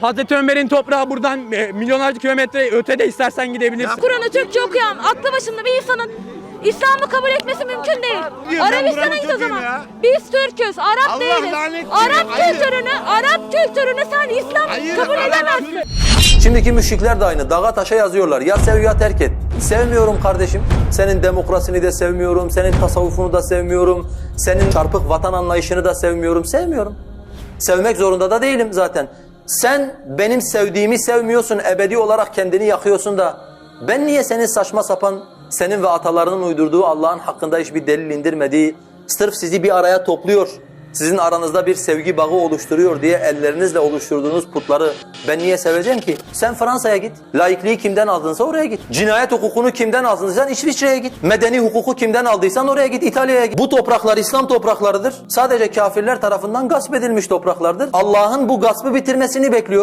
Hazreti Ömer'in toprağı buradan e, milyonlarca kilometre ötede istersen gidebilirsin. Kur'an'ı Türkçe okuyan aklı başında bir insanın İslam'ı kabul etmesi mümkün değil. ben Arabistan'a git o zaman. ya. Biz Türk'üz, Arap Allah değiliz. Arap hayır. kültürünü, Arap kültürünü sen İslam Hayır, kabul Arap edemezsin. Şimdiki müşrikler de aynı. Dağa taşa yazıyorlar. Ya sev ya terk et. Sevmiyorum kardeşim. Senin demokrasini de sevmiyorum. Senin tasavvufunu da sevmiyorum. Senin çarpık vatan anlayışını da sevmiyorum. Sevmiyorum. Sevmek zorunda da değilim zaten. Sen benim sevdiğimi sevmiyorsun. Ebedi olarak kendini yakıyorsun da. Ben niye senin saçma sapan, senin ve atalarının uydurduğu Allah'ın hakkında hiçbir delil indirmediği, sırf sizi bir araya topluyor, sizin aranızda bir sevgi bağı oluşturuyor diye ellerinizle oluşturduğunuz putları ben niye seveceğim ki? Sen Fransa'ya git. Laikliği kimden aldınsa oraya git. Cinayet hukukunu kimden aldıysan İsviçre'ye git. Medeni hukuku kimden aldıysan oraya git. İtalya'ya git. Bu topraklar İslam topraklarıdır. Sadece kafirler tarafından gasp edilmiş topraklardır. Allah'ın bu gaspı bitirmesini bekliyorum.